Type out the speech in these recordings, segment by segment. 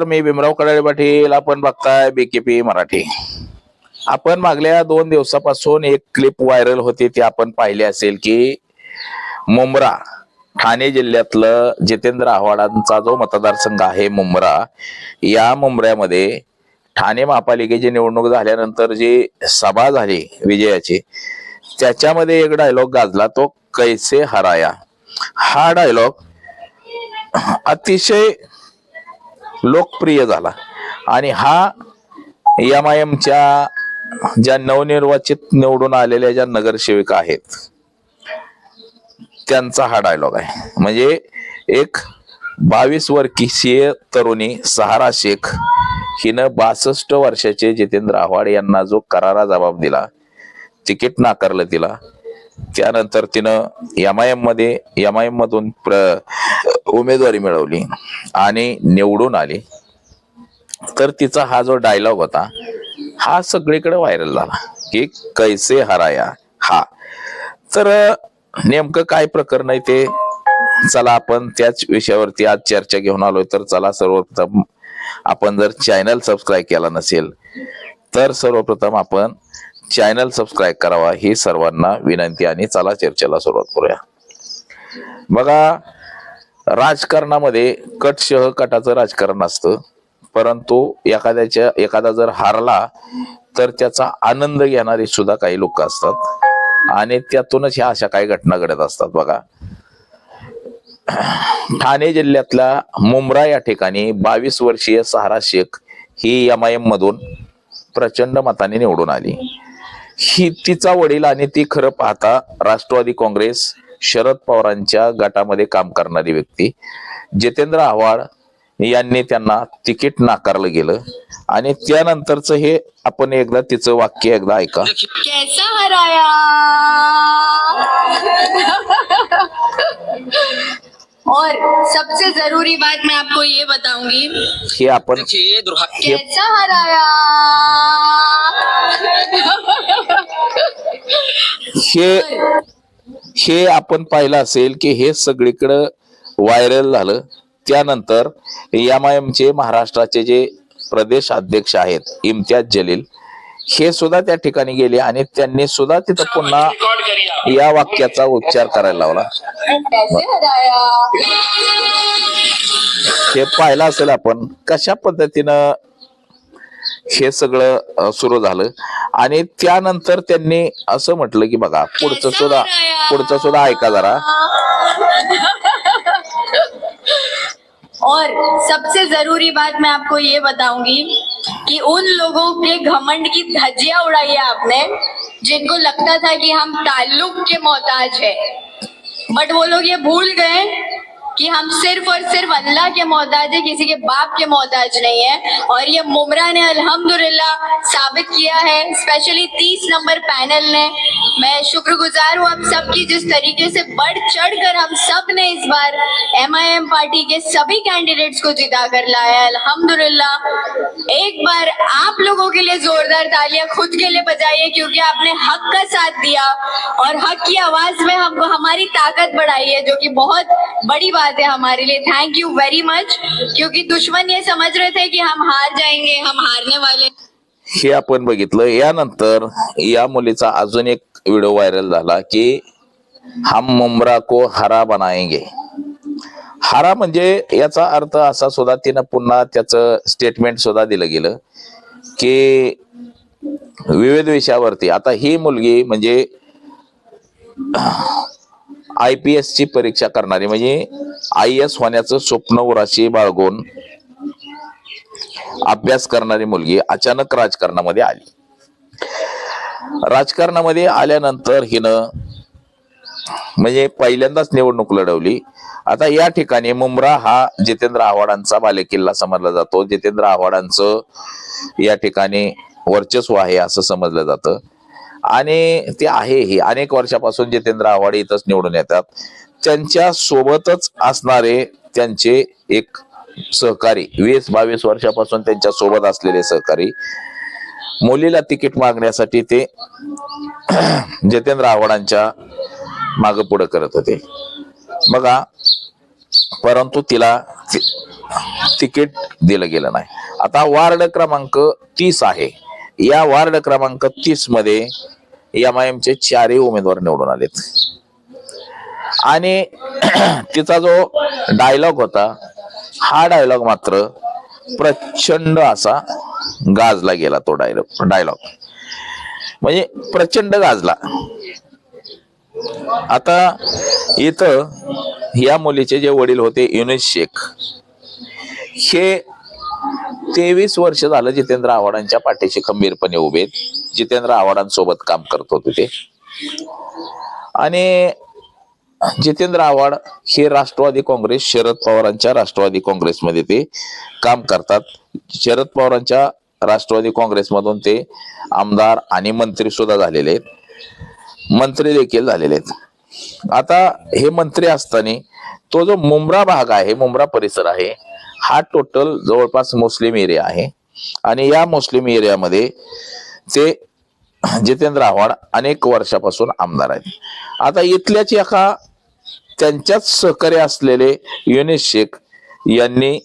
नमस्कार मी भीमराव कडाळे पाटील आपण बघताय बीकेपी मराठी. आपण मागल्या दोन दिवसापासून एक क्लिप व्हायरल होती ती आपण पाहिली असेल की मुंब्रा ठाणे जिल्ह्यातलं जितेंद्र आव्हाडांचा जो मतदारसंघ आहे मुंब्रा या मुंबऱ्यामध्ये ठाणे महापालिकेची निवडणूक झाल्यानंतर जी सभा झाली विजयाची त्याच्यामध्ये एक डायलॉग गाजला तो कैसे हराया? हा डायलॉग अतिशय लोकप्रिय झाला. आणि हा एम आय एमच्या ज्या नवनिर्वाचित निवडून आलेल्या ज्या नगरसेविका आहेत त्यांचा हा डायलॉग आहे. म्हणजे एक बावीस वर्षीय तरुणी सहारा शेख हिनं बासष्ट वर्षाचे जितेंद्र आव्हाड यांना जो करारा जबाब दिला तिकीट नाकारलं तिला त्यानंतर तिनं एम आय एममध्ये एम आय एम मधून प्र उमेदवारी मिळवली आणि निवडून आली. तर तिचा हा जो डायलॉग होता हा सगळीकडे व्हायरल झाला की कैसे हराया हा. तर नेमकं काय प्रकरण आहे ते चला आपण त्याच विषयावरती आज चर्चा घेऊन आलोय. तर चला सर्वप्रथम आपण जर चॅनल सबस्क्राईब केला नसेल तर सर्वप्रथम आपण चॅनल सबस्क्राईब करावा ही सर्वांना विनंती आणि चला चर्चेला सुरुवात करूया. बघा राजकारणामध्ये कटशह कटाचं राजकारण असतं. परंतु एखाद्याच्या एखादा जर हारला तर त्याचा आनंद घेणारे सुद्धा काही लोक असतात. आणि त्यातूनच ह्या अशा काही घटना घडत असतात. बघा ठाणे जिल्ह्यातल्या मुंब्रा या ठिकाणी बावीस वर्षीय सहारा शेख ही एम आय एम मधून प्रचंड मताने निवडून आली. ही तिचा वडील आणि ती खरं पाहता राष्ट्रवादी काँग्रेस शरद पवारांच्या गटामध्ये काम करणारी व्यक्ती. जितेंद्र आव्हाड यांनी त्यांना तिकीट नाकारलं गेलं. आणि त्यानंतरच हे आपण एकदा तिचं वाक्य एकदा ऐका. कैसा हराया और सबसे जरूरी बात मैं आपको ये बताऊंगी हे आपण देखिए हे कैसा हराया? हे हे आपण पाहिलं असेल की हे सगळीकडं व्हायरल झालं. त्यानंतर एम आय चे महाराष्ट्राचे जे प्रदेश अध्यक्ष आहेत इम्तियाज जलील हे सुद्धा त्या ठिकाणी गेले आणि त्यांनी सुद्धा तिथं पुन्हा या वाक्याचा उच्चार करायला लावला. हे पाहिलं असेल आपण कशा पद्धतीनं हे सगळं सुरू झालं. आणि त्यानंतर त्यांनी असं म्हटलं की बघा पुढचं सुद्धा पुढचं सुद्धा ऐका जरा. और सबसे ज़रूरी बात मैं आपको ये बताऊँगी कि उन लोगों के घमंड की धज्जियाँ उड़ाई है आपने, जिनको लगता था कि हम ताल्लुक के मोहताज है। बट वो लोग ये भूल गए कि हम सिर्फ़ और सिर्फ़ अल्लाह के मोहताज है, किसी के बाप के मोहताज नहीं है। और ये मुमरा ने अल्हम्दुलिल्लाह साबित किया है स्पेशली तीस नंबर पैनल ने। मैं शुक्रगुजार हूँ आप सबकी, जिस तरीके से बढ़ चढ़ कर हम सबने इस बार एमआईएम पार्टी के सभी कैंडिडेट्स को जिता कर लाया अल्हम्दुलिल्लाह। एक बार आप लोगों के लिए जोरदार तालियाँ खुद के लिए बजाइए, क्योंकि आपने हक का साथ दिया और हक की आवाज़ में हमको हमारी ताकत बढ़ाई है, जो कि बहुत बड़ी बात है हमारे लिए। थैंक यू वेरी मच क्योंकि दुश्मन ये समझ रहे थे कि हम हार जाएंगे हम हारने वाले हे। आपण बघितलं यानंतर या मुलीचा अजून एक व्हिडिओ व्हायरल झाला की हम मुमरा को हरा बनाएंगे. हरा म्हणजे याचा अर्थ असा सुद्धा तिनं पुन्हा त्याचं स्टेटमेंट सुद्धा दिलं गेलं की विविध विषयावरती. आता ही मुलगी म्हणजे आय पी एस ची परीक्षा करणारी म्हणजे आय एस होण्याचं स्वप्न उराशी बाळगून अभ्यास करणारी मुलगी अचानक राजकारणामध्ये आली. राजकारणामध्ये आल्यानंतर हिनं म्हणजे पहिल्यांदाच निवडणूक लढवली. आता या ठिकाणी मुंब्रा हा जितेंद्र आव्हाडांचा बालेकिल्ला समजला जातो. जितेंद्र आव्हाडांचं या ठिकाणी वर्चस्व आहे असं समजलं जातं. आणि ते आहे हे. अनेक वर्षापासून जितेंद्र आव्हाड इथंच निवडून येतात. त्यांच्या सोबतच असणारे त्यांचे एक सहकारी वीस बावीस वर्षापासून त्यांच्यासोबत असलेले सहकारी मुलीला तिकीट मागण्यासाठी ते जितेंद्र आव्हाडांच्या माग पुढे करत होते. बघा परंतु तिला तिकीट दिलं गेलं नाही. आता वार्ड क्रमांक तीस आहे. या वार्ड क्रमांक तीसमध्ये एम आय चे चारही उमेदवार निवडून आलेत. आणि तिचा जो डायलॉग होता हा डायलॉग मात्र प्रचंड असा गाजला गेला तो डायलॉग डायलॉग म्हणजे प्रचंड गाजला. आता इथं या मुलीचे जे वडील होते युनिस शेख हे तेवीस वर्ष झालं जितेंद्र आव्हाडांच्या पाठीशी खंबीरपणे उभे आहेत. जितेंद्र आव्हाडांसोबत काम करत होते ते. आणि जितेंद्र आव्हाड हे राष्ट्रवादी काँग्रेस शरद पवारांच्या राष्ट्रवादी काँग्रेसमध्ये ते काम करतात. शरद पवारांच्या राष्ट्रवादी काँग्रेसमधून ते आमदार आणि मंत्री सुद्धा झालेले आहेत. मंत्री देखील झालेले आहेत. आता हे मंत्री असताना तो जो मुंब्रा भाग आहे मुंब्रा परिसर आहे हा टोटल जवळपास मुस्लिम एरिया आहे. आणि या मुस्लिम एरियामध्ये ते जितेंद्र आव्हाड अनेक वर्षापासून आमदार आहेत. आता इथल्याच एका त्यांच्याच सहकार्य असलेले युनिस शेख यांनी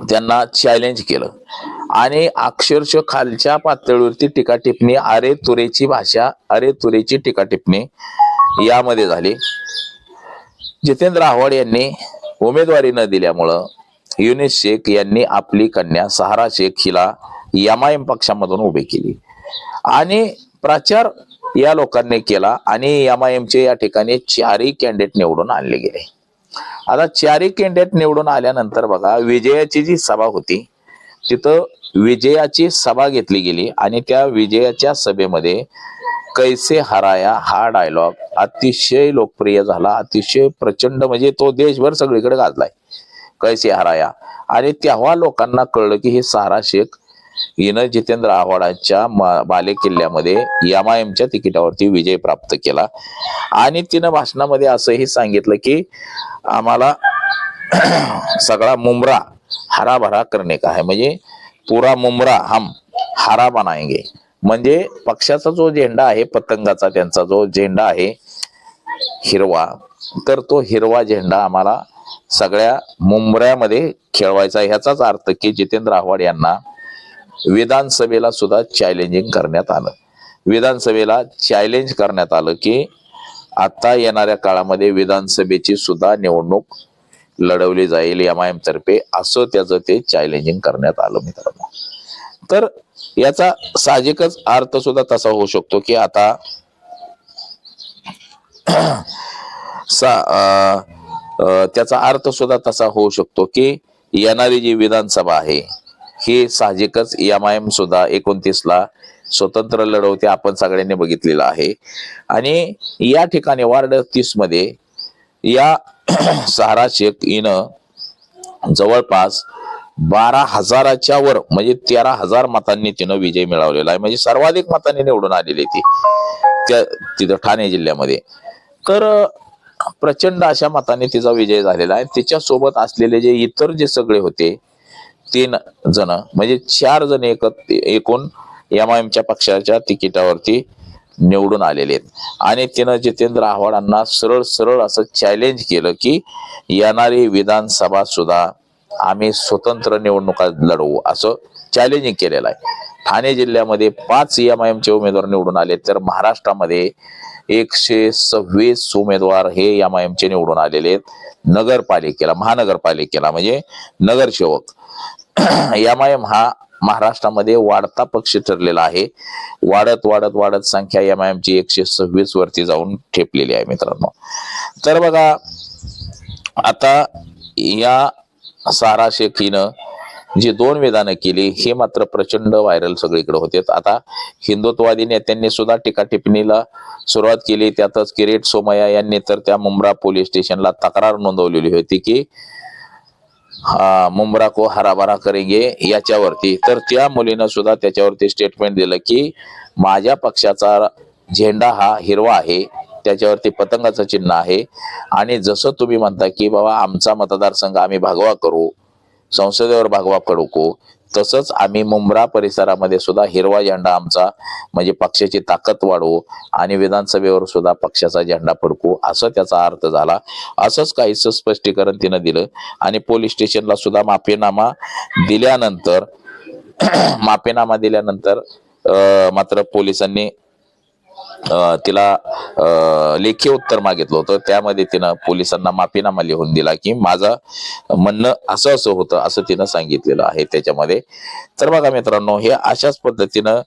त्यांना चॅलेंज केलं. आणि अक्षरशः खालच्या पातळीवरती टीका टिप्पणी अरे तुरेची भाषा अरे तुरेची टीका टिप्पणी यामध्ये झाली. जितेंद्र आव्हाड यांनी उमेदवारी न दिल्यामुळं युनिस शेख यांनी आपली कन्या सहारा शेख हिला यमायम पक्षामधून उभी केली. आणि प्रचार या लोकांनी केला आणि यमायमचे चे या ठिकाणी चारही कॅन्डिडेट निवडून आणले गेले. आता चारही कॅन्डिडेट निवडून आल्यानंतर बघा विजयाची जी सभा होती तिथं विजयाची सभा घेतली गेली आणि त्या विजयाच्या सभेमध्ये कैसे हराया हा डायलॉग अतिशय लोकप्रिय झाला. अतिशय प्रचंड म्हणजे तो देशभर सगळीकडे गाजलाय. कैसे हराया? आणि तेव्हा लोकांना कळलं की हे सारा शेख हिनं जितेंद्र आव्हाडांच्या म- बाले किल्ल्यामध्ये एमच्या तिकिटावरती विजय प्राप्त केला. आणि तिनं भाषणामध्ये असंही सांगितलं की आम्हाला सगळा मुमरा हरा भरा करणे का है म्हणजे पुरा मुमरा हम हरा बनाएंगे म्हणजे पक्षाचा जो झेंडा आहे पतंगाचा त्यांचा जो झेंडा आहे हिरवा तर तो हिरवा झेंडा आम्हाला सगळ्या मुंबऱ्यामध्ये खेळवायचा ह्याचाच अर्थ की जितेंद्र आव्हाड यांना विधानसभेला सुद्धा चॅलेंजिंग करण्यात आलं. विधानसभेला चॅलेंज करण्यात आलं की आता येणाऱ्या काळामध्ये विधानसभेची सुद्धा निवडणूक लढवली जाईल एम आय एम तर्फे असं त्याचं ते चॅलेंजिंग करण्यात आलं मित्रांनो. तर याचा साहजिकच अर्थ सुद्धा तसा होऊ शकतो की आता सा त्याचा अर्थ सुद्धा तसा होऊ शकतो की येणारी जी विधानसभा आहे ही साहजिकच एम आय एम सुद्धा एकोणतीस ला स्वतंत्र लढवते आपण सगळ्यांनी बघितलेलं आहे. आणि या ठिकाणी वार्ड तीसमध्ये या सहारा शेख हिनं जवळपास बारा हजाराच्या वर म्हणजे तेरा हजार मतांनी तिनं विजय मिळवलेला आहे. म्हणजे सर्वाधिक मतांनी निवडून आलेली ती त्या तिथं ठाणे जिल्ह्यामध्ये. तर प्रचंड अशा मतांनी तिचा विजय झालेला आहे. तिच्यासोबत असलेले जे इतर जे सगळे होते तीन जण म्हणजे चार जण एकत्र एकूण एम आय एमच्या पक्षाच्या तिकिटावरती निवडून आलेले आहेत. आणि तिनं जितेंद्र आव्हाडांना सरळ सरळ असं चॅलेंज केलं की येणारी विधानसभा सुद्धा आम्ही स्वतंत्र निवडणुका लढवू असं चॅलेंजिंग केलेलं आहे. ठाणे जिल्ह्यामध्ये पाच एम आय एमचे उमेदवार निवडून आले तर महाराष्ट्रामध्ये एकशे सव्वीस उमेदवार हे एम आय एमचे निवडून आलेले आहेत. नगरपालिकेला महानगरपालिकेला म्हणजे नगरसेवक. एम आय एम हा महाराष्ट्रामध्ये वाढता पक्ष ठरलेला आहे. वाढत वाढत वाढत संख्या एम आय एमची एकशे सव्वीस वरती जाऊन ठेपलेली आहे मित्रांनो. तर बघा आता या सारा शेखीनं जी दोन विधानं केली हे मात्र प्रचंड व्हायरल सगळीकडे होते. आता हिंदुत्ववादी नेत्यांनी सुद्धा टीका टिप्पणीला सुरुवात केली. त्यातच किरीट सोमया यांनी तर त्या मुंब्रा पोलीस स्टेशनला तक्रार नोंदवलेली होती की मुंब्रा को हराभरा करेंगे याच्यावरती. तर त्या मुलीनं सुद्धा त्याच्यावरती स्टेटमेंट दिलं की माझ्या पक्षाचा झेंडा हा हिरवा आहे. त्याच्यावरती पतंगाचं चिन्ह आहे. आणि जसं तुम्ही म्हणता की बाबा आमचा मतदारसंघ आम्ही भागवा करू संसदेवर भागवा कडको तसंच आम्ही मुंब्रा परिसरामध्ये सुद्धा हिरवा झेंडा आमचा म्हणजे पक्षाची ताकद वाढवू आणि विधानसभेवर सुद्धा पक्षाचा झेंडा फडकू असं त्याचा अर्थ झाला. असंच काहीच स्पष्टीकरण तिनं दिलं. आणि पोलीस स्टेशनला सुद्धा माफीनामा दिल्यानंतर माफीनामा दिल्यानंतर मात्र पोलिसांनी तिला लेखी उत्तर मागितलं होतं. त्यामध्ये तिनं पोलिसांना माफीनामा लिहून दिला की माझं म्हणणं असं असं होतं असं तिनं सांगितलेलं आहे त्याच्यामध्ये. तर बघा मित्रांनो हे अशाच पद्धतीनं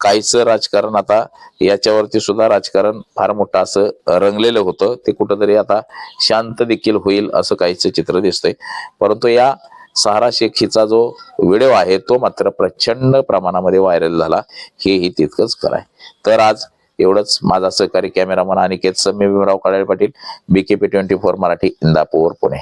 काहीचं राजकारण आता याच्यावरती सुद्धा राजकारण फार मोठं असं रंगलेलं होतं. ते कुठंतरी आता शांत देखील होईल असं काहीच चित्र दिसतंय. परंतु या सहारा शेख हिचा जो व्हिडिओ आहे तो मात्र प्रचंड प्रमाणामध्ये व्हायरल झाला. हेही तितकंच खरं आहे. तर आज एवढंच. माझा सहकारी cameraman Aniket सम्य Bhimrao Kale Patil BKP twenty four Marathi Indapur Pune.